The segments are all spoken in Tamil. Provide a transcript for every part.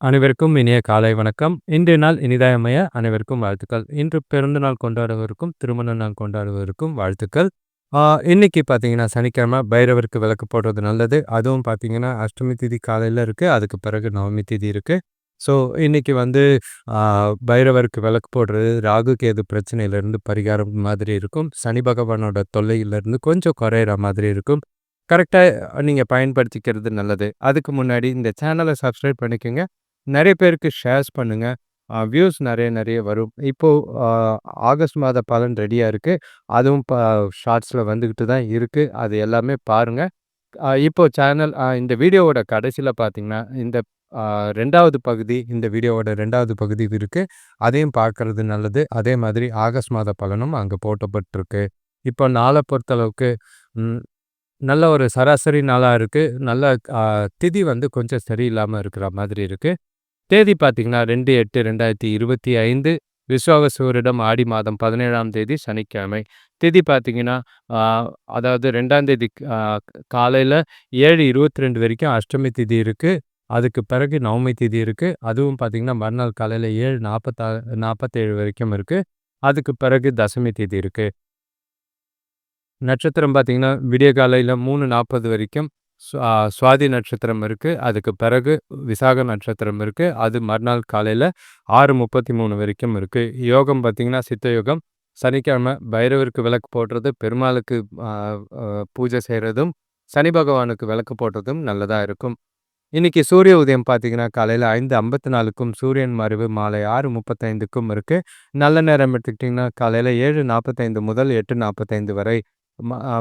அனைவருக்கும் இனிய காலை வணக்கம். இன்றைய நாள் இனிதாய் அனைவருக்கும் வாழ்த்துக்கள். இன்று பிறந்த நாள் கொண்டாடுவதற்கும் திருமண நாள் கொண்டாடுவதற்கும் வாழ்த்துக்கள். இன்னைக்கு பார்த்தீங்கன்னா, சனிக்கிழமை பைரவருக்கு விளக்கு போடுறது நல்லது. அதுவும் பார்த்தீங்கன்னா, அஷ்டமி திதி காலையில் இருக்குது அதுக்கு பிறகு நவமி திதி இருக்குது ஸோ, இன்னைக்கு வந்து பைரவருக்கு விளக்கு போடுறது ராகு, கேது பிரச்சனையிலிருந்து பரிகாரம் மாதிரி இருக்கும். சனி பகவானோட தொல்லையிலிருந்து கொஞ்சம் குறையிற மாதிரி இருக்கும். கரெக்டாக நீங்கள் பயன்படுத்திக்கிறது நல்லது. அதுக்கு முன்னாடி இந்த சேனலை சப்ஸ்கிரைப் பண்ணிக்கங்க. நிறைய பேருக்கு ஷேர்ஸ் பண்ணுங்கள் வியூஸ் நிறைய நிறைய வரும். இப்போது ஆகஸ்ட் மாத பலன் ரெடியாக இருக்குது அதுவும் ப ஷார்ட்ஸில் வந்துக்கிட்டு தான் இருக்குது அது எல்லாமே பாருங்கள் இப்போது சேனல் இந்த வீடியோவோட கடைசியில் பார்த்தீங்கன்னா, இந்த ரெண்டாவது பகுதி இந்த வீடியோவோட ரெண்டாவது பகுதி இருக்குது அதையும் பார்க்கறது நல்லது. அதே மாதிரி ஆகஸ்ட் மாத பலனும் அங்கே போட்டப்பட்டிருக்கு. இப்போ நாளை பொறுத்தளவுக்கு நல்ல ஒரு சராசரி நாளாக இருக்குது நல்ல திதி வந்து கொஞ்சம் சரியில்லாமல் இருக்கிற மாதிரி இருக்குது தேதி பார்த்தீங்கன்னா, 2/8/2025 விஸ்வாவசு வருடம் ஆடி மாதம் 17ஆம் தேதி சனிக்கிழமை. திதி பார்த்தீங்கன்னா, அதாவது ரெண்டாம் தேதி அ காலையில 7:22 வரைக்கும் அஷ்டமி திதி இருக்குது அதுக்கு பிறகு நவமி திதி இருக்குது அதுவும் பார்த்தீங்கன்னா, மறுநாள் காலையில 7:46 47 வரைக்கும் இருக்குது அதுக்கு பிறகு தசமி திதி இருக்குது நட்சத்திரம் பார்த்தீங்கன்னா, விடிய காலையில 3:40 வரைக்கும் சுவாதி நட்சத்திரம் இருக்குது அதுக்கு பிறகு விசாக நட்சத்திரம் இருக்குது அது மறுநாள் காலையில் ஆறு முப்பத்தி மூணு வரைக்கும் இருக்குது யோகம் பார்த்தீங்கன்னா, சித்த யோகம். சனிக்கிழமை பைரவருக்கு விளக்கு போடுறது, பெருமாளுக்கு பூஜை செய்கிறதும் சனி பகவானுக்கு விளக்கு போடுறதும் நல்லதாக இருக்கும். இன்றைக்கி சூரிய உதயம் பார்த்தீங்கன்னா, காலையில 5:54க்கும் சூரியன் மறைவு மாலை ஆறு முப்பத்தைந்துக்கும் இருக்குது நல்ல நேரம் எடுத்துக்கிட்டிங்கன்னா, காலையில் ஏழு நாற்பத்தைந்து முதல் 8:45 வரை.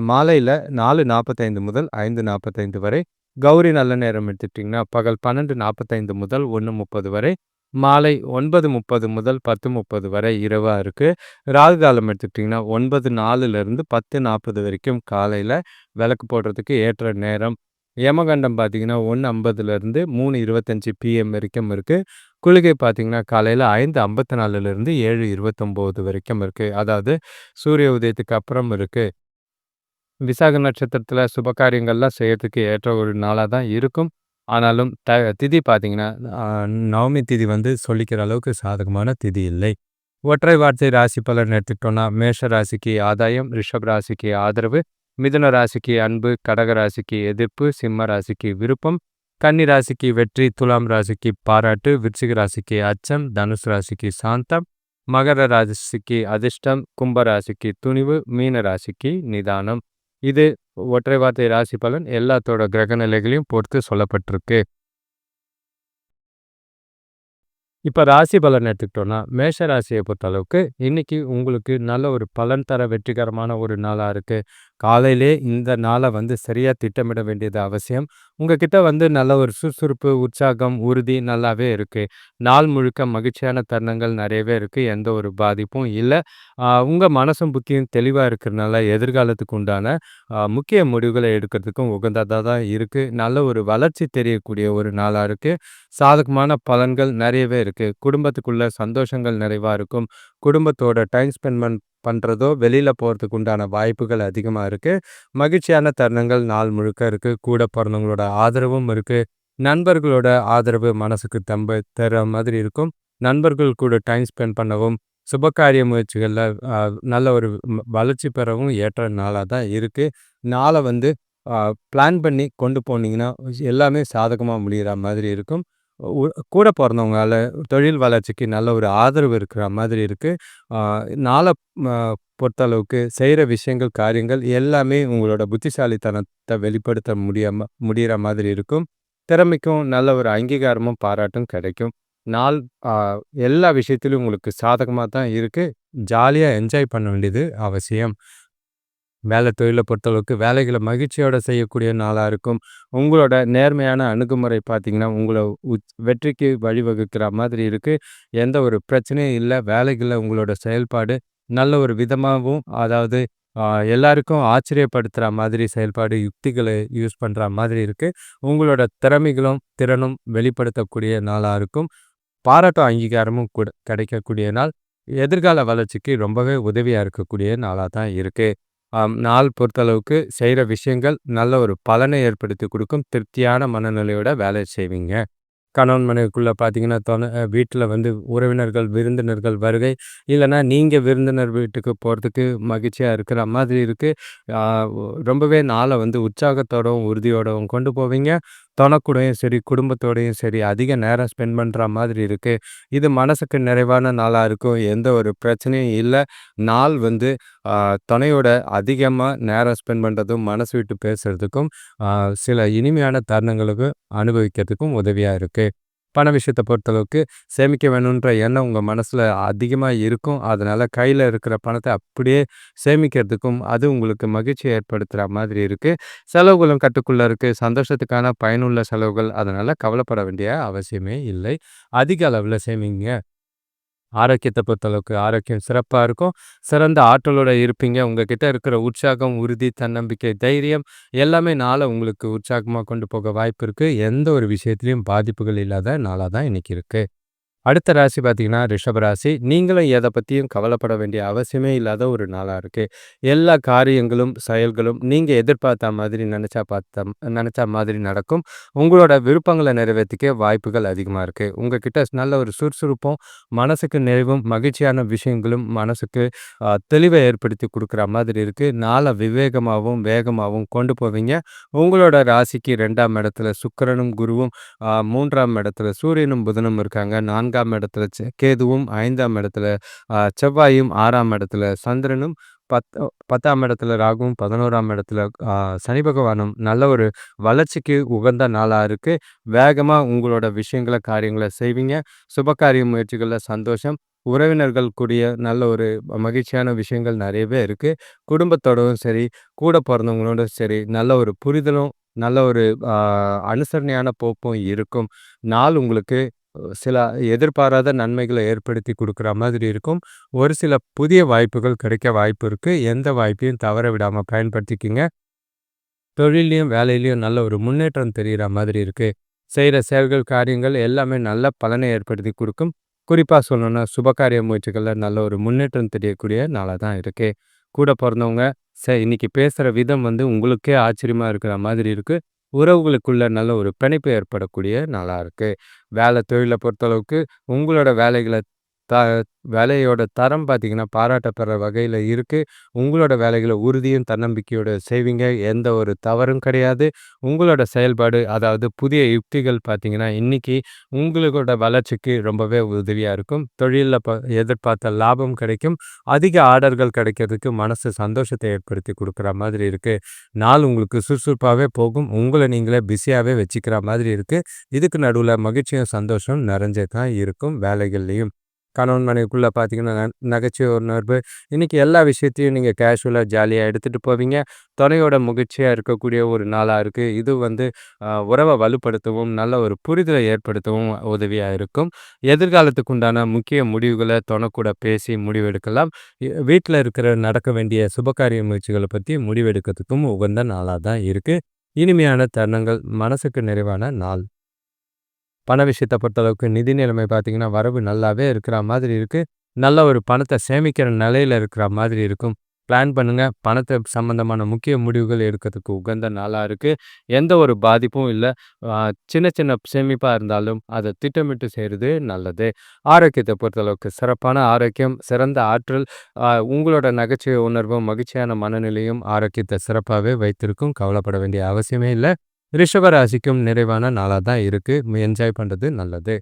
மாலையில் நாலு நாற்பத்தைந்து முதல் ஐந்து நாற்பத்தைந்து வரை கௌரி நல்ல நேரம் எடுத்துக்கிட்டிங்கன்னா பகல் பன்னெண்டு நாற்பத்தைந்து முதல் ஒன்று முப்பது வரை மாலை ஒன்பது முப்பது முதல் பத்து முப்பது வரை இரவாக இருக்குது ராகு காலம் எடுத்துக்கிட்டிங்கன்னா ஒன்பது நாலுலேருந்து பத்து நாற்பது வரைக்கும் காலையில் விளக்கு போடுறதுக்கு ஏற்ற நேரம். யமகண்டம் பார்த்திங்கன்னா ஒன்று ஐம்பதுலேருந்து மூணு இருபத்தஞ்சி பிஎம் வரைக்கும் இருக்குது குளிகை பார்த்திங்கன்னா காலையில் ஐந்து ஐம்பத்தி நாலுலேருந்து ஏழு இருபத்தொம்போது வரைக்கும் இருக்குது அதாவது சூரிய உதயத்துக்கு அப்புறம் இருக்குது விசாக நட்சத்திரத்தில் சுப காரியங்கள்லாம் செய்யறதுக்கு ஏற்ற ஒரு நாளாக தான் இருக்கும். ஆனாலும் த திதி பார்த்தீங்கன்னா, நவமி திதி வந்து சொல்லிக்கிற அளவுக்கு சாதகமான திதி இல்லை. ஒற்றை வார்த்தை ராசி பலன் எடுத்துக்கிட்டோம்னா, மேஷ ராசிக்கு ஆதாயம், ரிஷப் ராசிக்கு ஆதரவு, மிதுன ராசிக்கு அன்பு, கடக ராசிக்கு எதிர்ப்பு, சிம்ம ராசிக்கு விருப்பம், கன்னி ராசிக்கு வெற்றி, துலாம் ராசிக்கு பாராட்டு, விருச்சிக ராசிக்கு அச்சம், தனுசு ராசிக்கு சாந்தம், மகர ராசிக்கு அதிர்ஷ்டம், கும்ப ராசிக்கு துணிவு, மீன ராசிக்கு நிதானம். இது ஒற்றை வார்த்தை ராசி பலன் எல்லாத்தோட கிரக நிலைகளையும் பொறுத்து சொல்லப்பட்டிருக்கு. இப்ப ராசி பலன் எடுத்துக்கிட்டோம்னா, மேஷ ராசியை பொறுத்தளவுக்கு இன்னைக்கு உங்களுக்கு நல்ல ஒரு பலன் தர வெற்றிகரமான ஒரு நாளா இருக்கு. காலையிலே இந்த நாளை வந்து சரியாக திட்டமிட வேண்டியது அவசியம். உங்ககிட்ட வந்து நல்ல ஒரு சுறுசுறுப்பு, உற்சாகம், உறுதி நல்லாவே இருக்குது நாள் முழுக்க மகிழ்ச்சியான தருணங்கள் நிறையவே இருக்குது எந்த ஒரு பாதிப்பும் இல்லை. உங்கள் மனசும், புத்தியும் தெளிவாக இருக்கிறனால எதிர்காலத்துக்கு உண்டான முக்கிய முடிவுகளை எடுக்கிறதுக்கும் உகந்ததாக தான் இருக்குது நல்ல ஒரு வளர்ச்சி தெரியக்கூடிய ஒரு நாளாக இருக்குது சாதகமான பலன்கள் நிறையவே இருக்குது குடும்பத்துக்குள்ள சந்தோஷங்கள் நிறைவாக இருக்கும். குடும்பத்தோட டைம் ஸ்பெண்ட் பண்ணுறதோ வெளியில் போகிறதுக்கு உண்டான வாய்ப்புகள் அதிகமாக இருக்குது மகிழ்ச்சியான தருணங்கள் நாள் முழுக்க இருக்குது கூட பிறந்தவங்களோட ஆதரவும் இருக்குது நண்பர்களோட ஆதரவு மனசுக்கு தம்ப தர மாதிரி இருக்கும். நண்பர்கள் கூட டைம் ஸ்பெண்ட் பண்ணவும், சுபகாரிய முயற்சிகளில் நல்ல ஒரு வளர்ச்சி பெறவும் ஏற்ற நாளாக தான் இருக்குது நாளை வந்து பிளான் பண்ணி கொண்டு போனீங்கன்னா, எல்லாமே சாதகமாக முடியிற மாதிரி இருக்கும். கூட பிறந்தவங்களால தொழில் வளர்ச்சிக்கு நல்ல ஒரு ஆதரவு இருக்கிற மாதிரி இருக்குது நாளை பொறுத்தளவுக்கு செய்கிற விஷயங்கள், காரியங்கள் எல்லாமே உங்களோட புத்திசாலித்தனத்தை வெளிப்படுத்த முடியாம முடியிற மாதிரி இருக்கும். திறமைக்கும் நல்ல ஒரு அங்கீகாரமும், பாராட்டும் கிடைக்கும். நாள் எல்லா விஷயத்திலும் உங்களுக்கு சாதகமாக தான் இருக்குது ஜாலியாக என்ஜாய் பண்ண வேண்டியது அவசியம். வேலை தொழிலை பொறுத்தளவுக்கு வேலைகளை மகிழ்ச்சியோடு செய்யக்கூடிய நாளாக இருக்கும். உங்களோட நேர்மையான அணுகுமுறை பார்த்தீங்கன்னா, உங்களை வெற்றிக்கு வழிவகுக்கிற மாதிரி இருக்குது எந்த ஒரு பிரச்சனையும் இல்லை வேலைகளில் உங்களோட செயல்பாடு நல்ல ஒரு விதமாகவும் அதாவது எல்லாருக்கும் ஆச்சரியப்படுத்துகிற மாதிரி செயல்பாடு, யுக்திகளை யூஸ் பண்ணுற மாதிரி இருக்குது உங்களோட திறமைகளும், திறனும் வெளிப்படுத்தக்கூடிய நாளாக இருக்கும். பாராட்டும், அங்கீகாரமும் கூட கிடைக்கக்கூடிய நாள். எதிர்கால வளர்ச்சிக்கு ரொம்பவே உதவியாக இருக்கக்கூடிய நாளாக தான் இருக்குது நாள் பொறுத்தளவுக்கு செய்கிற விஷயங்கள் நல்ல ஒரு பலனை ஏற்படுத்தி கொடுக்கும் திருப்தியான மனநிலையோட வேலை செய்வீங்க. கணவன் மனைவிக்குள்ளே பார்த்தீங்கன்னா, தொண வீட்டில் வந்து உறவினர்கள், விருந்தினர்கள் வருகை, இல்லைனா நீங்கள் விருந்தினர் வீட்டுக்கு போகிறதுக்கு மகிழ்ச்சியாக இருக்கிற மாதிரி இருக்குது. ரொம்பவே நாளை வந்து உற்சாகத்தோடவும், உறுதியோடவும் கொண்டு போவீங்க. தொணக்கூடயும் சரி, குடும்பத்தோடையும் சரி, அதிக நேரம் ஸ்பெண்ட் பண்ணுற மாதிரி இருக்குது. இது மனசுக்கு நிறைவான நாளாக இருக்கும். எந்த ஒரு பிரச்சனையும் இல்லை. நாள் வந்து துணையோட அதிகமாக நேரம் ஸ்பெண்ட் பண்ணுறதும், மனசு விட்டு பேசுகிறதுக்கும், சில இனிமையான தருணங்களுக்கு அனுபவிக்கிறதுக்கும் உதவியாக இருக்குது. பண விஷயத்தை பொறுத்தளவுக்கு சேமிக்க வேணுன்ற எண்ணம் உங்கள் மனசில் அதிகமாக இருக்கும். அதனால் கையில் இருக்கிற பணத்தை அப்படியே சேமிக்கிறதுக்கும் அது உங்களுக்கு மகிழ்ச்சி ஏற்படுத்துகிற மாதிரி இருக்குது செலவுகளும் கட்டுக்குள்ளே இருக்குது சந்தோஷத்துக்கான பயனுள்ள செலவுகள். அதனால் கவலைப்பட வேண்டிய அவசியமே இல்லை. அதிக அளவில் சேமிங்க. ஆரோக்கியத்தை பொறுத்தளவுக்கு ஆரோக்கியம் சிறப்பாக இருக்கும். சிறந்த ஆற்றலோட இருப்பீங்க. உங்ககிட்ட இருக்கிற உற்சாகம் உறுதி தன்னம்பிக்கை தைரியம் எல்லாமே நாளை உங்களுக்கு உற்சாகமாக கொண்டு போக வாய்ப்பு இருக்குது எந்த ஒரு விஷயத்துலையும் பாதிப்புகள் இல்லாத நாளாக தான் இன்றைக்கி இருக்குது அடுத்த ராசி பார்த்தீங்கன்னா ரிஷபராசி நீங்களும் எதை பற்றியும் கவலைப்பட வேண்டிய அவசியமே இல்லாத ஒரு நாளாக இருக்குது எல்லா காரியங்களும் செயல்களும் நீங்கள் எதிர்பார்த்த மாதிரி நினச்சா பார்த்த நினச்சா மாதிரி நடக்கும். உங்களோட விருப்பங்களை நிறைவேற்றிக்க வாய்ப்புகள் அதிகமாக இருக்குது உங்ககிட்ட நல்ல ஒரு சுறுசுறுப்பும் மனசுக்கு நிறைவும் மகிழ்ச்சியான விஷயங்களும் மனசுக்கு தெளிவை ஏற்படுத்தி கொடுக்குற மாதிரி இருக்குது நாளை விவேகமாகவும் வேகமாகவும் கொண்டு போவீங்க. உங்களோட ராசிக்கு ரெண்டாம் இடத்துல சுக்கரனும் குருவும் மூன்றாம் இடத்துல சூரியனும் புதனும் இருக்காங்க. நான்காம் நான்காம் இடத்துல கேதுவும் ஐந்தாம் இடத்துல செவ்வாயும் ஆறாம் இடத்துல சந்திரனும் பத் பத்தாம் இடத்துல ராகுவும் பதினோராம் இடத்துல சனி பகவானும் நல்ல ஒரு வளர்ச்சிக்கு உகந்த நாளாக இருக்குது வேகமாக உங்களோட விஷயங்களை காரியங்களை செய்வீங்க. சுபகாரிய முயற்சிகளில் சந்தோஷம். உறவினர்கள் கூடிய நல்ல ஒரு மகிழ்ச்சியான விஷயங்கள் நிறையவே இருக்குது குடும்பத்தோடவும் சரி கூட பிறந்தவங்களோடும் சரி நல்ல ஒரு புரிதலும் நல்ல ஒரு அனுசரணையான போக்கும் இருக்கும். நாள் உங்களுக்கு சில எதிர்பாராத நன்மைகளை ஏற்படுத்தி கொடுக்குற மாதிரி இருக்கும். ஒரு சில புதிய வாய்ப்புகள் கிடைக்க வாய்ப்பு இருக்குது எந்த வாய்ப்பையும் தவற விடாமல் பயன்படுத்திக்கிங்க. தொழிலையும் வேலையிலையும் நல்ல ஒரு முன்னேற்றம் தெரிகிற மாதிரி இருக்குது செய்கிற செயல்கள் காரியங்கள் எல்லாமே நல்ல பலனை ஏற்படுத்தி கொடுக்கும். குறிப்பாக சொல்லணும்னா சுபகாரிய முயற்சிகளில் நல்ல ஒரு முன்னேற்றம் தெரியக்கூடிய நாளாக தான் இருக்குது கூட பிறந்தவங்க ச இன்னைக்கு பேசுகிற விதம் வந்து உங்களுக்கே ஆச்சரியமாக இருக்கிற மாதிரி இருக்குது உறவுகளுக்குள்ள நல்ல ஒரு பிணைப்பு ஏற்படக்கூடிய நாளாக இருக்குது வேலை தொழிலை பொறுத்தளவுக்கு உங்களோட வேலைகளை த வேலையோட தரம் பார்த்தீங்கன்னா பாராட்டப்படுற வகையில் இருக்குது உங்களோட வேலைகளை உறுதியும் தன்னம்பிக்கையோட செய்வீங்க. எந்த ஒரு தவறும் கிடையாது. உங்களோட செயல்பாடு அதாவது புதிய யுக்திகள் பார்த்தீங்கன்னா இன்றைக்கி உங்களோட வளர்ச்சிக்கு ரொம்பவே உதவியாக இருக்கும். தொழிலில் ப எதிர்பார்த்த லாபம் கிடைக்கும். அதிக ஆர்டர்கள் கிடைக்கிறதுக்கு மனசு சந்தோஷத்தை ஏற்படுத்தி கொடுக்குற மாதிரி இருக்குது நாள் உங்களுக்கு சுறுசுறுப்பாகவே போகும். உங்களை நீங்களே பிஸியாகவே வச்சுக்கிற மாதிரி இருக்குது இதுக்கு நடுவில் மகிழ்ச்சியும் சந்தோஷம் நிறைஞ்சே தான் இருக்கும் வேலைகள்லேயும். கணவன் மனைவிக்குள்ளே பார்த்தீங்கன்னா நகைச்சுவை உணர்வு இன்றைக்கி எல்லா விஷயத்தையும் நீங்கள் கேஷுவலாக ஜாலியாக எடுத்துகிட்டு போவீங்க. துணையோட மகிழ்ச்சியாக இருக்கக்கூடிய ஒரு நாளாக இருக்குது இது வந்து உறவை வலுப்படுத்தவும் நல்ல ஒரு புரிதலை ஏற்படுத்தவும் உதவியாக இருக்கும். எதிர்காலத்துக்கு உண்டான முக்கிய முடிவுகளை துணை கூட பேசி முடிவெடுக்கலாம். வீட்டில் இருக்கிற நடக்க வேண்டிய சுபகாரிய முயற்சிகளை பற்றி முடிவெடுக்கிறதுக்கும் உகந்த நாளாக தான் இருக்குது இனிமையான தருணங்கள் மனசுக்கு நிறைவான நாள். பண விஷயத்தை பொறுத்தளவுக்கு நிதி நிலைமை பார்த்தீங்கன்னா வரவு நல்லாவே இருக்கிற மாதிரி இருக்குது நல்ல ஒரு பணத்தை சேமிக்கிற நிலையில் இருக்கிற மாதிரி இருக்கும். பிளான் பண்ணுங்கள் பணத்தை சம்மந்தமான முக்கிய முடிவுகள் எடுக்கிறதுக்கு உகந்த நாளாக இருக்குது எந்த ஒரு பாதிப்பும் இல்லை. சின்ன சின்ன சேமிப்பாக இருந்தாலும் அதை திட்டமிட்டு செய்கிறது நல்லது. ஆரோக்கியத்தை பொறுத்தளவுக்கு சிறப்பான ஆரோக்கியம் சிறந்த ஆற்றல் உங்களோட நகைச்சுவை உணர்வும் மகிழ்ச்சியான மனநிலையும் ஆரோக்கியத்தை சிறப்பாகவே வைத்திருக்கும். கவலைப்பட வேண்டிய அவசியமே இல்லை. ரிஷபராசிக்கும் நிறைவான நாளாக தான் இருக்குது என்ஜாய் பண்ணுறது நல்லது.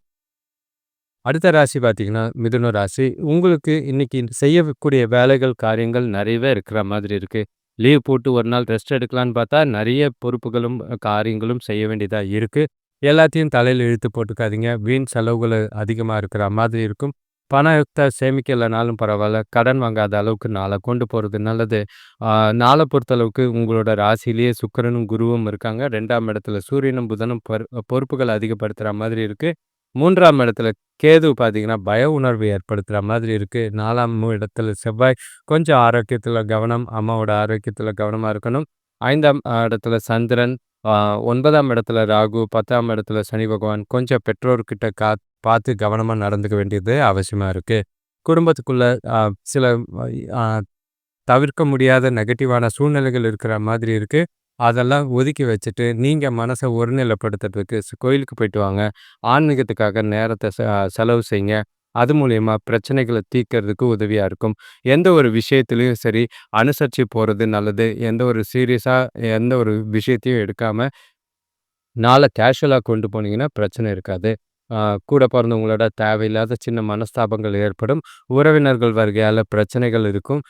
அடுத்த ராசி பார்த்திங்கன்னா மிதுன ராசி. உங்களுக்கு இன்னைக்கு செய்யக்கூடிய வேலைகள் காரியங்கள் நிறையவே இருக்கிற மாதிரி இருக்குது லீவ் போட்டு ஒரு நாள் ரெஸ்ட் எடுக்கலான்னு பார்த்தா நிறைய பொறுப்புகளும் காரியங்களும் செய்ய வேண்டியதாக இருக்குது எல்லாத்தையும் தலையில் இழுத்து போட்டுக்காதீங்க. வீண் செலவுகள் அதிகமாக இருக்கிற மாதிரி இருக்கும். பணத்தை சேமிக்கலைனாலும் பரவாயில்ல. கடன் வாங்காத அளவுக்கு நாளை கொண்டு போகிறது நல்லது. நாளை பொறுத்தளவுக்கு உங்களோட ராசிலேயே சுக்கரனும் குருவும் இருக்காங்க. ரெண்டாம் இடத்துல சூரியனும் புதனும் பொறுப்புகள் அதிகப்படுத்துகிற மாதிரி இருக்குது மூன்றாம் இடத்துல கேது பார்த்தீங்கன்னா பய உணர்வு ஏற்படுத்துகிற மாதிரி இருக்குது நாலாம் இடத்துல செவ்வாய் கொஞ்சம் ஆரோக்கியத்தில் கவனம் அம்மாவோட ஆரோக்கியத்தில் கவனமாக இருக்கணும். ஐந்தாம் இடத்துல சந்திரன் ஒன்பதாம் இடத்துல ராகு பத்தாம் இடத்துல சனி பகவான் கொஞ்சம் பெற்றோர்கிட்ட கா பார்த்து கவனமாக நடந்துக்க வேண்டியது அவசியமாக இருக்குது குடும்பத்துக்குள்ளே சில தவிர்க்க முடியாத நெகட்டிவான சூழ்நிலைகள் இருக்கிற மாதிரி இருக்குது அதெல்லாம் ஒதுக்கி வச்சுட்டு, நீங்கள் மனசை ஒருநிலைப்படுத்துறதுக்கு கோயிலுக்கு போயிட்டு வாங்க. ஆன்மீகத்துக்காக நேரத்தை செலவு செய்யுங்க. அது மூலயமா பிரச்சனைகளை தீர்க்கறதுக்கு உதவியாக இருக்கும். எந்த ஒரு விஷயத்துலையும் சரி, அனுசரித்து போகிறது நல்லது. எந்த ஒரு சீரியஸாக எந்த ஒரு விஷயத்தையும் எடுக்காமல் நாளை கேஷுவலாக கொண்டு போனீங்கன்னா, பிரச்சனை இருக்காது. கூட பிறந்தவங்களோட தேவையில்லாத சின்ன மனஸ்தாபங்கள் ஏற்படும். உறவினர்கள் வருகையால் பிரச்சனைகள் இருக்கும்.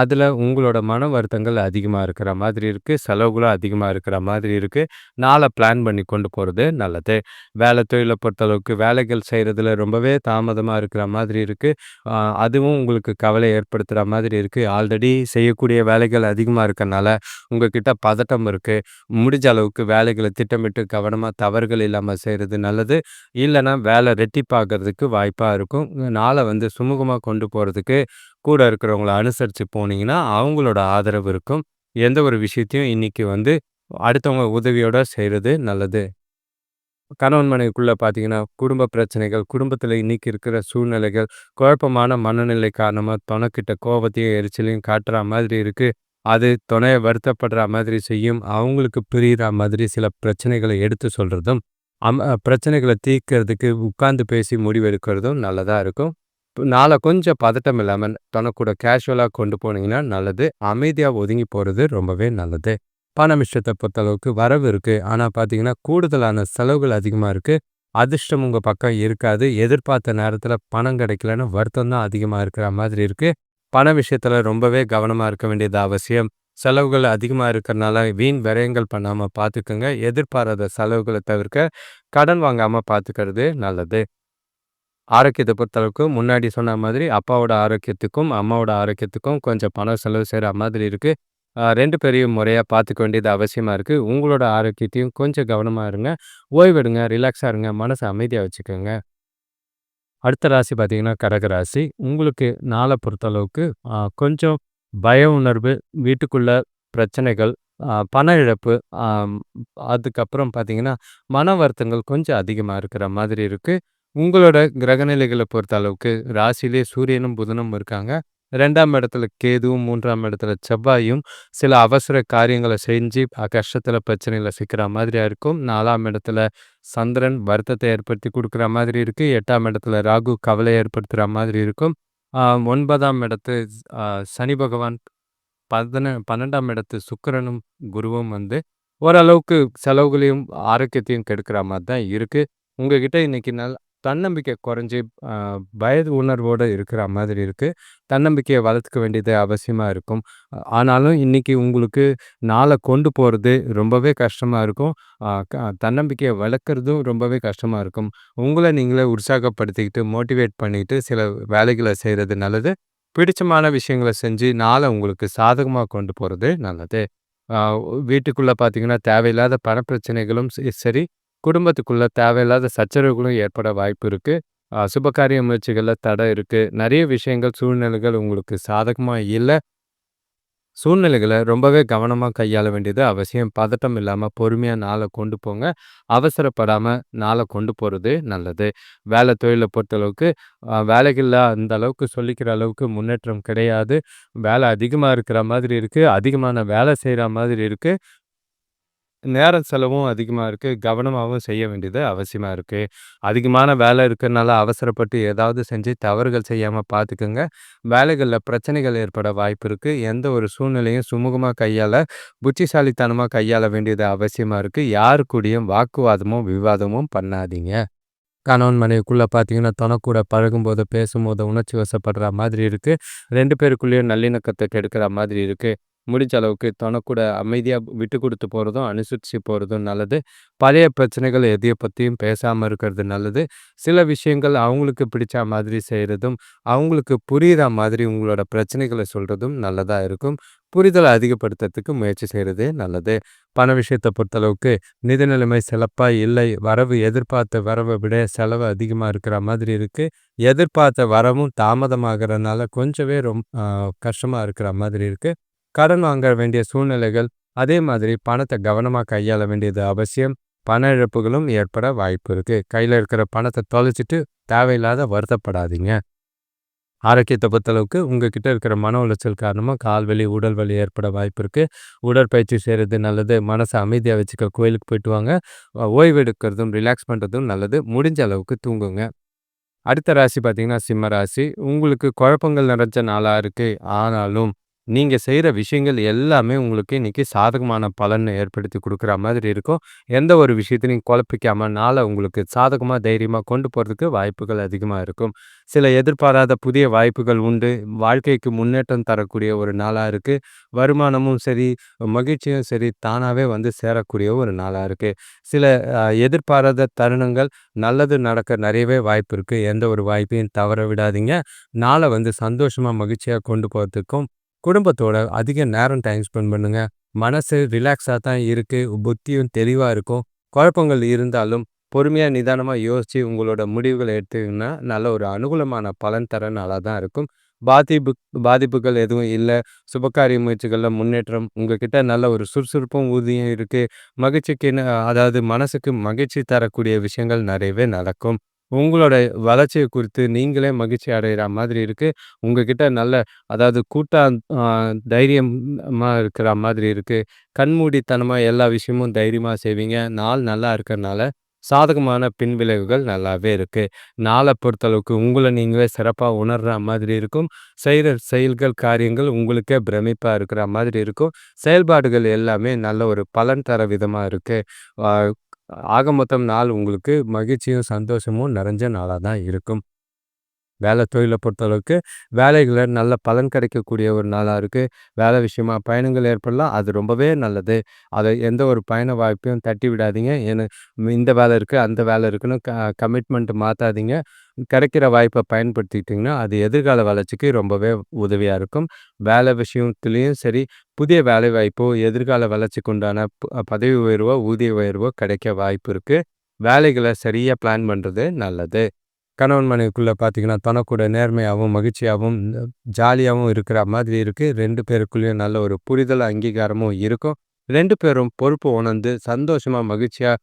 அதில் உங்களோட மன வருத்தங்கள் அதிகமாக இருக்கிற மாதிரி இருக்குது செலவுகளும் அதிகமாக இருக்கிற மாதிரி இருக்குது நாளை பிளான் பண்ணி கொண்டு போகிறது நல்லது. வேலை தொழிலை பொறுத்தளவுக்கு வேலைகள் செய்கிறதுல ரொம்பவே தாமதமாக இருக்கிற மாதிரி இருக்குது அதுவும் உங்களுக்கு கவலை ஏற்படுத்துகிற மாதிரி இருக்குது ஆல்ரெடி செய்யக்கூடிய வேலைகள் அதிகமாக இருக்கனால, உங்ககிட்ட பதட்டம் இருக்குது முடிஞ்ச அளவுக்கு வேலைகளை திட்டமிட்டு கவனமாக தவறுகள் இல்லாமல் செய்கிறது நல்லது. இல்லை இல்லைன்னா வேலை ரெட்டிப்பாகுறதுக்கு வாய்ப்பாக இருக்கும். நாளை வந்து சுமூகமாக கொண்டு போகிறதுக்கு கூட இருக்கிறவங்கள அனுசரித்து போனீங்கன்னா, அவங்களோட ஆதரவு இருக்கும். எந்த ஒரு விஷயத்தையும் இன்னைக்கு வந்து அடுத்தவங்க உதவியோட செய்கிறது நல்லது. கணவன் மனைவிக்குள்ளே பார்த்தீங்கன்னா, குடும்ப பிரச்சனைகள், குடும்பத்தில் இன்னைக்கு இருக்கிற சூழ்நிலைகள், குழப்பமான மனநிலை காரணமாக தொணக்கிட்ட கோவத்தையும், எரிச்சலையும் காட்டுற மாதிரி இருக்குது அது துணையை வருத்தப்படுற மாதிரி செய்யும். அவங்களுக்கு புரிகிற மாதிரி சில பிரச்சனைகளை எடுத்து சொல்கிறதும் அம் பிரச்சனைகளை தீர்க்கறதுக்கு தீர்க்கிறதுக்கு பேசி முடிவெடுக்கிறதும் நல்லதா இருக்கும். நாளை கொஞ்சம் பதட்டம் இல்லாம தனக்கூட கேஷுவலா கொண்டு போனீங்கன்னா நல்லது. அமைதியா ஒதுங்கி போறது ரொம்பவே நல்லது. பண இஷ்டத்தை பொறுத்தளவுக்கு வரவு இருக்கு. ஆனா பார்த்தீங்கன்னா, கூடுதலான செலவுகள் அதிகமா இருக்கு. அதிர்ஷ்டம் உங்க பக்கம் இருக்காது. எதிர்பார்த்த நேரத்தில் பணம் கிடைக்கலன்னு வருத்தம் தான் அதிகமா இருக்கிற மாதிரி இருக்கு. பண விஷயத்தில் ரொம்பவே கவனமா இருக்க வேண்டியது அவசியம். செலவுகள் அதிகமாக இருக்கிறனால வீண் விரயங்கள் பண்ணாமல் பார்த்துக்குங்க எதிர்பாராத செலவுகளை தவிர்க்க கடன் வாங்காமல் பார்த்துக்கிறது நல்லது. ஆரோக்கியத்தை பொறுத்தளவுக்கு முன்னாடி சொன்ன மாதிரி அப்பாவோட ஆரோக்கியத்துக்கும், அம்மாவோட ஆரோக்கியத்துக்கும் கொஞ்சம் பணம் செலவு செய்கிற மாதிரி இருக்குது ரெண்டு பேரையும் முறையாக பார்த்துக்க வேண்டியது அவசியமாக இருக்குது உங்களோட ஆரோக்கியத்தையும் கொஞ்சம் கவனமாக இருங்க. ஓய்வெடுங்க, ரிலாக்ஸாக இருங்க. மனசை அமைதியாக வச்சுக்கோங்க அடுத்த ராசி பார்த்தீங்கன்னா, கடக ராசி. உங்களுக்கு நாளை பொறுத்தளவுக்கு கொஞ்சம் பய உணர்வு, வீட்டுக்குள்ள பிரச்சனைகள், பண இழப்பு, அதுக்கப்புறம் பார்த்தீங்கன்னா, மன வருத்தங்கள் கொஞ்சம் அதிகமாக இருக்கிற மாதிரி இருக்குது உங்களோட கிரகநிலைகளை பொறுத்த அளவுக்கு ராசியிலே சூரியனும், புதனும் இருக்காங்க. ரெண்டாம் இடத்துல கேதுவும், மூன்றாம் இடத்துல செவ்வாயும் சில அவசர காரியங்களை செஞ்சு கஷ்டத்தில் பிரச்சனையில் சிக்கிற மாதிரியா இருக்கும். நாலாம் இடத்துல சந்திரன் வருத்தத்தை ஏற்படுத்தி கொடுக்குற மாதிரி இருக்குது எட்டாம் இடத்துல ராகு கவலையை ஏற்படுத்துகிற மாதிரி இருக்கும். ஒன்பதாம் இடத்து சனி பகவான், பதின பன்னெண்டாம் இடத்து சுக்கிரனும், குருவும் வந்து ஓரளவுக்கு செலவுகளையும், ஆரோக்கியத்தையும் கெடுக்கிற மாதிரி தான் இருக்குது உங்ககிட்ட இன்னைக்கு நல் தன்னம்பிக்கை குறைஞ்சி பயது உணர்வோடு இருக்கிற மாதிரி இருக்குது தன்னம்பிக்கையை வளர்த்துக்க வேண்டியது அவசியமாக இருக்கும். ஆனாலும் இன்றைக்கி உங்களுக்கு நாளை கொண்டு போகிறது ரொம்பவே கஷ்டமாக இருக்கும். தன்னம்பிக்கையை க ரொம்பவே கஷ்டமாக இருக்கும். உங்களை நீங்களே உற்சாகப்படுத்திக்கிட்டு, மோட்டிவேட் பண்ணிட்டு சில வேலைகளை செய்கிறது நல்லது. பிடிச்சமான விஷயங்கள செஞ்சு நாளை உங்களுக்கு சாதகமாக கொண்டு போகிறது நல்லது. வீட்டுக்குள்ளே பார்த்தீங்கன்னா, தேவையில்லாத பணப்பிரச்சனைகளும் ஸ் சரி, குடும்பத்துக்குள்ளே தேவையில்லாத சச்சரவுகளும் ஏற்பட வாய்ப்பு இருக்குது அ சுபகாரிய முயற்சிகளில் தடை இருக்குது நிறைய விஷயங்கள், சூழ்நிலைகள் உங்களுக்கு சாதகமாக இல்லை சூழ்நிலைகளை ரொம்பவே கவனமாக கையாள வேண்டியது அவசியம். பதட்டம் இல்லாமல் பொறுமையாக நாளை கொண்டு போங்க. அவசரப்படாமல் நாளை கொண்டு போகிறது நல்லது. வேலை தொழிலை பொறுத்தளவுக்கு வேலைகளில் அந்த அளவுக்கு சொல்லிக்கிற அளவுக்கு முன்னேற்றம் கிடையாது. வேலை அதிகமாக இருக்கிற மாதிரி இருக்குது அதிகமான வேலை செய்கிற மாதிரி இருக்குது நேர செலவும் அதிகமாக இருக்குது கவனமாகவும் செய்ய வேண்டியது அவசியமாக இருக்குது அதிகமான வேலை இருக்கிறனால அவசரப்பட்டு ஏதாவது செஞ்சு தவறுகள் செய்யாமல் பார்த்துக்கங்க. வேலைகளில் பிரச்சனைகள் ஏற்பட வாய்ப்பு இருக்குது எந்த ஒரு சூழ்நிலையும் சுமூகமாக கையாள, புத்திசாலித்தனமாக கையாள வேண்டியது அவசியமாக இருக்குது யாரு கூடயும் வாக்குவாதமும், விவாதமும் பண்ணாதீங்க. கணவன் மனைவிக்குள்ளே பார்த்தீங்கன்னா, தனக்கூட பழகும்போது, பேசும்போது உணர்ச்சி வசப்படுற மாதிரி இருக்குது ரெண்டு பேருக்குள்ளேயும் நல்லிணக்கத்தை கெடுக்கிற மாதிரி இருக்குது முடிஞ்ச அளவுக்கு தனக்கூட அமைதியாக விட்டு கொடுத்து போகிறதும் அனுசரித்து போகிறதும் நல்லது. பழைய பிரச்சனைகள் எதையை பற்றியும் பேசாமல் இருக்கிறது நல்லது. சில விஷயங்கள் அவங்களுக்கு பிடிச்ச மாதிரி செய்கிறதும் அவங்களுக்கு புரிகிற மாதிரி உங்களோட பிரச்சனைகளை சொல்கிறதும் நல்லதாக இருக்கும். புரிதலை அதிகப்படுத்துறதுக்கு முயற்சி செய்கிறதே நல்லது. பண விஷயத்தை பொறுத்தளவுக்கு நிதி நிலைமை சிறப்பாக இல்லை. வரவு எதிர்பார்த்த வரவை விட செலவு அதிகமாக இருக்கிற மாதிரி இருக்குது எதிர்பார்த்த வரவும் தாமதமாகறனால கொஞ்சமே ரொம் கஷ்டமாக இருக்கிற மாதிரி இருக்குது கடன் வாங்க வேண்டிய சூழ்நிலைகள், அதே மாதிரி பணத்தை கவனமாக கையாள வேண்டியது அவசியம். பண இழப்புகளும் ஏற்பட வாய்ப்பு இருக்கு. கையில் இருக்கிற பணத்தை தொலைச்சிட்டு தேவையில்லாத வருத்தப்படாதீங்க. ஆரோக்கியத்தை பொறுத்தளவுக்கு உங்ககிட்ட இருக்கிற மன உளைச்சல் காரணமாக கால் வலி உடல் வலி ஏற்பட வாய்ப்பு இருக்குது உடற்பயிற்சி செய்கிறது நல்லது. மனசை அமைதியாக வச்சுக்க கோயிலுக்கு போயிட்டு வாங்க. ஓய்வு எடுக்கிறதும் ரிலாக்ஸ் பண்ணுறதும் நல்லது. முடிஞ்ச அளவுக்கு தூங்குங்க. அடுத்த ராசி பார்த்தீங்கன்னா சிம்ம ராசி. உங்களுக்கு குழப்பங்கள் நிறைஞ்ச நாளாக இருக்குது ஆனாலும் நீங்கள் செய்கிற விஷயங்கள் எல்லாமே உங்களுக்கு இன்றைக்கி சாதகமான பலனை ஏற்படுத்தி கொடுக்குற மாதிரி இருக்கும். எந்த ஒரு விஷயத்தையும் குழப்பிக்காமல் நாளை உங்களுக்கு சாதகமாக தைரியமாக கொண்டு போகிறதுக்கு வாய்ப்புகள் அதிகமாக இருக்கும். சில எதிர்பாராத புதிய வாய்ப்புகள் உண்டு. வாழ்க்கைக்கு முன்னேற்றம் தரக்கூடிய ஒரு நாளாக இருக்குது வருமானமும் சரி மகிழ்ச்சியும் சரி தானாகவே வந்து சேரக்கூடிய ஒரு நாளாக இருக்குது சில எதிர்பாராத தருணங்கள் நல்லது நடக்க நிறையவே வாய்ப்பு இருக்குது எந்த ஒரு வாய்ப்பையும் தவற விடாதீங்க. நாளை வந்து சந்தோஷமாக மகிழ்ச்சியாக கொண்டு போகிறதுக்கும் குடும்பத்தோட அதிக நேரம் டைம் ஸ்பெண்ட் பண்ணுங்க. மனசு ரிலாக்ஸாக தான் இருக்குது புத்தியும் தெளிவாக இருக்கும். குழப்பங்கள் இருந்தாலும் பொறுமையாக நிதானமாக யோசித்து உங்களோட முடிவுகளை எடுத்தீங்கன்னா நல்ல ஒரு அனுகூலமான பலன் தர தான் இருக்கும். பாதிப்பு பாதிப்புகள் எதுவும் இல்லை. சுபகாரிய முயற்சிகளில் முன்னேற்றம் உங்ககிட்ட நல்ல ஒரு சுறுசுறுப்பும் ஊதியம் இருக்குது மகிழ்ச்சிக்கு அதாவது மனசுக்கு மகிழ்ச்சி தரக்கூடிய விஷயங்கள் நிறையவே நடக்கும். உங்களோட வளர்ச்சியை குறித்து நீங்களே மகிழ்ச்சி அடைகிற மாதிரி இருக்குது உங்ககிட்ட நல்ல அதாவது கூட்டா தைரியமாக இருக்கிற மாதிரி இருக்குது கண்மூடித்தனமாக எல்லா விஷயமும் தைரியமாக செய்வீங்க. நாள் நல்லா இருக்கிறனால சாதகமான பின்விளைவுகள் நல்லாவே இருக்குது நாளை பொறுத்தளவுக்கு உங்களை நீங்களே சிறப்பாக உணர்ற மாதிரி இருக்கும். செய்கிற செயல்கள் காரியங்கள் உங்களுக்கே பிரமிப்பாக இருக்கிற மாதிரி இருக்கும். செயல்பாடுகள் எல்லாமே நல்ல ஒரு பலன் தர விதமாக இருக்குது ஆக மொத்தம் நாள் உங்களுக்கு மகிழ்ச்சியும் சந்தோஷமும் நிறைஞ்ச நாளாக தான் இருக்கும். வேலை தொழிலை பொறுத்தளவுக்கு வேலைகளில் நல்ல பலன் கிடைக்கக்கூடிய ஒரு நாளாக இருக்குது வேலை விஷயமா பயணங்கள் ஏற்படலாம் அது ரொம்பவே நல்லது. அதை எந்த ஒரு பயண வாய்ப்பையும் தட்டி விடாதீங்க. ஏன்னு இந்த வேலை இருக்குது அந்த வேலை இருக்குன்னு க கமிட்மெண்ட் மாற்றாதீங்க கிடைக்கிற வாய்ப்பை பயன்படுத்திக்கிட்டிங்கன்னா அது எதிர்கால வளர்ச்சிக்கு ரொம்பவே உதவியாக இருக்கும். வேலை விஷயத்துலேயும் சரி புதிய வேலை வாய்ப்போ எதிர்கால வளர்ச்சிக்கு உண்டான பதவி உயர்வோ ஊதிய உயர்வோ கிடைக்க வாய்ப்பு இருக்குது வேலைகளை சரியாக பிளான் பண்ணுறது நல்லது. கணவன் மனைவிக்குள்ளே பார்த்தீங்கன்னா தனக்கூட நேர்மையாகவும் மகிழ்ச்சியாகவும் ஜாலியாகவும் இருக்கிற மாதிரி இருக்குது ரெண்டு பேருக்குள்ளேயும் நல்ல ஒரு புரிதல் அங்கீகாரமும் இருக்கும். ரெண்டு பேரும் பொறுப்பு உணர்ந்து சந்தோஷமாக மகிழ்ச்சியாக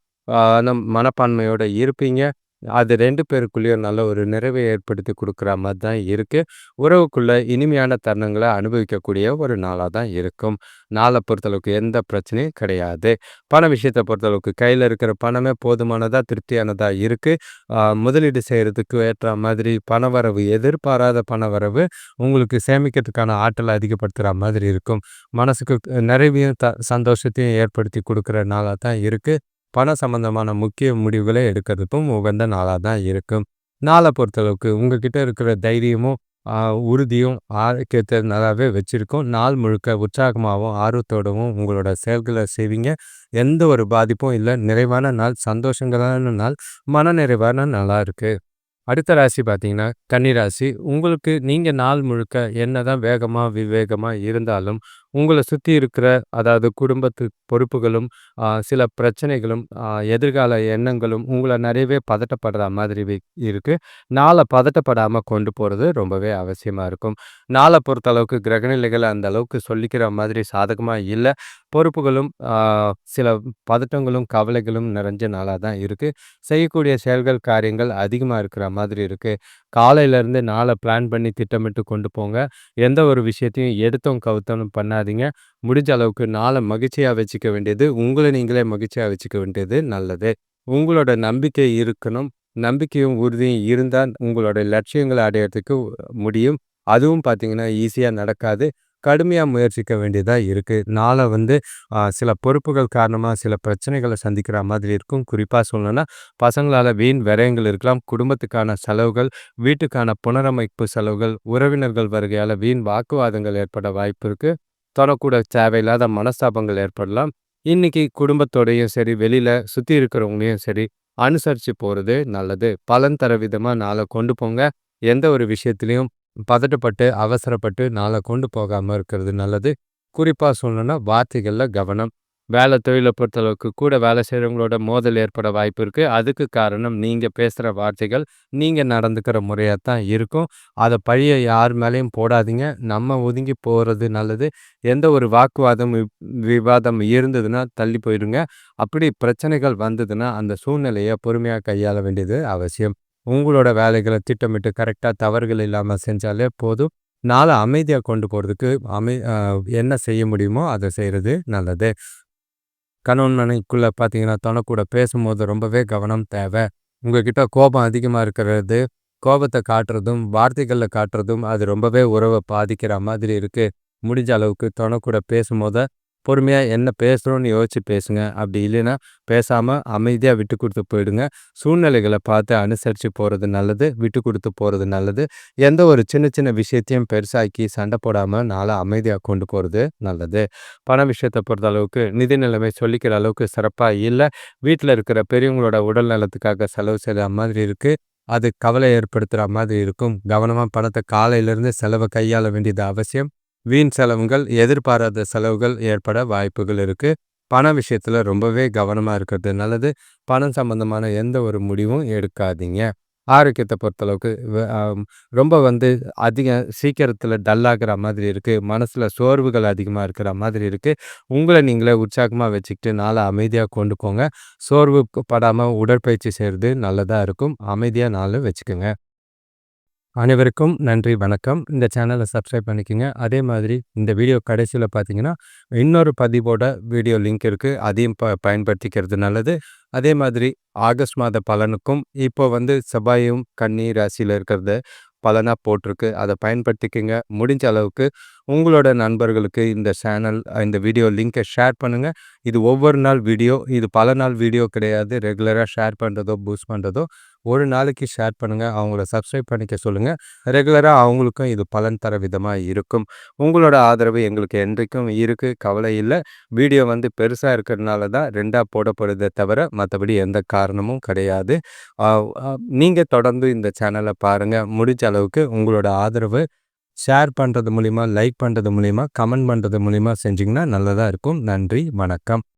மனப்பான்மையோடு இருப்பீங்க. அது ரெண்டு பேருக்குள்ளேயும் நல்ல ஒரு நிறைவை ஏற்படுத்தி கொடுக்குற மாதிரி தான் இருக்குது உறவுக்குள்ள இனிமையான தருணங்களை அனுபவிக்கக்கூடிய ஒரு நாளாக தான் இருக்கும். நாளை பொறுத்தளவுக்கு எந்த பிரச்சனையும் கிடையாது. பண விஷயத்தை பொறுத்தளவுக்கு கையில் இருக்கிற பணமே போதுமானதாக திருப்தியானதாக இருக்குது முதலீடு செய்கிறதுக்கு ஏற்ற மாதிரி பணவரவு எதிர்பாராத பணவரவு உங்களுக்கு சேமிக்கிறதுக்கான ஆற்றலை அதிகப்படுத்துகிற மாதிரி இருக்கும். மனசுக்கு நிறைவையும் த சந்தோஷத்தையும் ஏற்படுத்தி கொடுக்குற நாளாக தான் இருக்குது பண சம்பந்தமான முக்கிய முடிவுகளை எடுக்கிறதுக்கும் உகந்த நாளாக தான் இருக்கும். நாளை பொறுத்தளவுக்கு உங்ககிட்ட இருக்கிற தைரியமும் உறுதியும் ஆரோக்கியத்தை நல்லாவே வச்சுருக்கோம். நாள் முழுக்க உற்சாகமாகவும் ஆர்வத்தோடவும் உங்களோட செயல்களை செய்வீங்க. எந்த ஒரு பாதிப்பும் இல்லை. நிறைவான நாள் சந்தோஷங்களான நாள் மன நிறைவான நாளாக இருக்குது அடுத்த ராசி பார்த்தீங்கன்னா கன்னிராசி. உங்களுக்கு நீங்கள் நாள் முழுக்க என்ன தான் வேகமாக விவேகமாக இருந்தாலும் உங்களை சுற்றி இருக்கிற அதாவது குடும்பத்து பொறுப்புகளும் சில பிரச்சனைகளும் எதிர்கால எண்ணங்களும் உங்களை நிறையவே பதட்டப்படுற மாதிரி இருக்குது நாளை பதட்டப்படாமல் கொண்டு போகிறது ரொம்பவே அவசியமாக இருக்கும். நாளை பொறுத்தளவுக்கு கிரகநிலைகள் அந்த அளவுக்கு சொல்லிக்கிற மாதிரி சாதகமாக இல்லை. பொறுப்புகளும் சில பதட்டங்களும் கவலைகளும் நிறைஞ்ச நாளாக தான் இருக்குது செய்யக்கூடிய செயல்கள் காரியங்கள் அதிகமாக இருக்கிற மாதிரி இருக்குது காலையிலேருந்து நாளை பிளான் பண்ணி திட்டமிட்டு கொண்டு போங்க. எந்த ஒரு விஷயத்தையும் எடுத்தோம் கவுத்தோம் பண்ணாதீங்க முடிஞ்ச அளவுக்கு நாளை மகிழ்ச்சியாக வச்சுக்க வேண்டியது உங்களை நீங்களே மகிழ்ச்சியாக வச்சுக்க வேண்டியது நல்லது. உங்களோட நம்பிக்கை இருக்கணும். நம்பிக்கையும் உறுதியும் இருந்தால் உங்களோட லட்சியங்களை அடையிறதுக்கு முடியும். அதுவும் பார்த்தீங்கன்னா ஈஸியாக நடக்காது. கடுமையாக முயற்சிக்க வேண்டியதாக இருக்குது நாளை வந்து சில பொறுப்புகள் காரணமாக சில பிரச்சனைகளை சந்திக்கிற மாதிரி இருக்கும். குறிப்பாக சொல்லணும்னா பசங்களால் வீண் விரயங்கள் இருக்கலாம். குடும்பத்துக்கான செலவுகள் வீட்டுக்கான புனரமைப்பு செலவுகள் உறவினர்கள் வருகையால் வீண் வாக்குவாதங்கள் ஏற்பட வாய்ப்பு இருக்குது தொடக்கூட தேவையில்லாத மனஸ்தாபங்கள் ஏற்படலாம். இன்னைக்கு குடும்பத்தோடையும் சரி வெளியில் சுற்றி இருக்கிறவங்களையும் சரி அனுசரித்து போகிறது நல்லது. பலன் தர விதமாக நாளை கொண்டு போங்க. எந்த ஒரு விஷயத்துலையும் பதட்டப்பட்டு அவசரப்பட்டு நாளை கொண்டு போகாமல் இருக்கிறது நல்லது. குறிப்பாக சொல்லணும்னா வார்த்தைகளில் கவனம். வேலை தொழிலை பொறுத்தளவுக்கு கூட வேலை செய்கிறவங்களோட மோதல் ஏற்பட வாய்ப்பு இருக்குது அதுக்கு காரணம் நீங்கள் பேசுகிற வார்த்தைகள் நீங்கள் நடந்துக்கிற முறையாக தான் இருக்கும். அதை பழிய யார் மேலேயும் போடாதீங்க. நம்ம ஒதுங்கி போகிறது நல்லது. எந்த ஒரு வாக்குவாதம் விவாதம் இருந்ததுன்னா தள்ளி போயிடுங்க அப்படி பிரச்சனைகள் வந்ததுன்னா அந்த சூழ்நிலையை பொறுமையாக கையாள வேண்டியது அவசியம். உங்களோட வேலைகளை திட்டமிட்டு கரெக்டாக தவறுகள் இல்லாமல் செஞ்சாலே போதும். நாளை அமைதியாக கொண்டு போகிறதுக்கு அமை என்ன செய்ய முடியுமோ அதை செய்கிறது நல்லது. கணவன் மனைக்குள்ளே பார்த்தீங்கன்னா தனக்கூட பேசும்போது ரொம்பவே கவனம் தேவை. உங்ககிட்ட கோபம் அதிகமாக இருக்கிறது கோபத்தை காட்டுறதும் வார்த்தைகளில் காட்டுறதும் அது ரொம்பவே உறவை பாதிக்கிற மாதிரி இருக்குது முடிஞ்ச அளவுக்கு தனக்கூட பேசும்போது பொறுமையாக என்ன பேசுகிறோன்னு யோசித்து பேசுங்க. அப்படி இல்லைன்னா பேசாமல் அமைதியாக விட்டு கொடுத்து போயிடுங்க. சூழ்நிலைகளை பார்த்து அனுசரித்து போகிறது நல்லது விட்டு கொடுத்து போகிறது நல்லது. எந்த ஒரு சின்ன சின்ன விஷயத்தையும் பெருசாக்கி சண்டை போடாமல் நாளை அமைதியாக கொண்டு போகிறது நல்லது. பண விஷயத்தை பொறுத்த அளவுக்கு நிதி நிலைமை சொல்லிக்கிற அளவுக்கு சிறப்பாக இல்லை. வீட்டில் இருக்கிற பெரியவங்களோட உடல் நலத்துக்காக செலவு செய்கிற மாதிரி இருக்குது அது கவலை ஏற்படுத்துகிற மாதிரி இருக்கும். கவனமாக பணத்தை காலையிலேருந்து செலவை கையாள வேண்டியது அவசியம். வீண் செலவுகள் எதிர்பாராத செலவுகள் ஏற்பட வாய்ப்புகள் இருக்குது பண விஷயத்தில் ரொம்பவே கவனமாக இருக்கிறது. நல்லது. பணம் சம்மந்தமான எந்த ஒரு முடிவும் எடுக்காதீங்க. ஆரோக்கியத்தை பொறுத்தளவுக்கு ரொம்ப வந்து அதிக சீக்கிரத்தில் டல்லாகிற மாதிரி இருக்குது மனசில் சோர்வுகள் அதிகமாக இருக்கிற மாதிரி இருக்குது உங்களை நீங்களே உற்சாகமாக வச்சுக்கிட்டு நாளை அமைதியாக கொண்டு போங்க சோர்வு படாமல் உடற்பயிற்சி செய்கிறது நல்லதாக இருக்கும். அமைதியாக நாள் வச்சுக்கோங்க. அனைவருக்கும் நன்றி வணக்கம். இந்த சேனலை சப்ஸ்கிரைப் பண்ணிக்கோங்க. அதே மாதிரி இந்த வீடியோ கடைசியில் பார்த்தீங்கன்னா இன்னொரு பதிவோட வீடியோ லிங்க் இருக்குது அதையும் ப பயன்படுத்திக்கிறது நல்லது. அதே மாதிரி ஆகஸ்ட் மாத பலனுக்கும் இப்போ வந்து செவ்வாயும் கன்னி ராசியில் இருக்கிறத பலனாக போட்டிருக்கு. அதை பயன்படுத்திக்கங்க. முடிஞ்ச அளவுக்கு உங்களோட நண்பர்களுக்கு இந்த சேனல் இந்த வீடியோ லிங்க்கை ஷேர் பண்ணுங்கள் இது ஒவ்வொரு நாள் வீடியோ இது பல நாள் வீடியோ கிடையாது. ரெகுலராக ஷேர் பண்ணுறதோ பூஸ்ட் பண்ணுறதோ ஒரு நாளைக்கு ஷேர் பண்ணுங்கள் அவங்கள சப்ஸ்கிரைப் பண்ணிக்க சொல்லுங்கள் ரெகுலராக அவங்களுக்கும் இது பலன் தர விதமாக இருக்கும். உங்களோட ஆதரவு எங்களுக்கு என்றைக்கும் இருக்குது கவலை இல்லை. வீடியோ வந்து பெருசாக இருக்கிறதுனால தான் ரெண்டாக போடப்படுதே தவிர மற்றபடி எந்த காரணமும் கிடையாது. நீங்கள் தொடர்ந்து இந்த சேனலை பாருங்கள் முடிஞ்ச அளவுக்கு உங்களோட ஆதரவு ஷேர் பண்ணுறது மூலிமா லைக் பண்ணுறது மூலிமா கமெண்ட் பண்ணுறது மூலிமா செஞ்சிங்கன்னா நல்லதாக இருக்கும். நன்றி. வணக்கம்.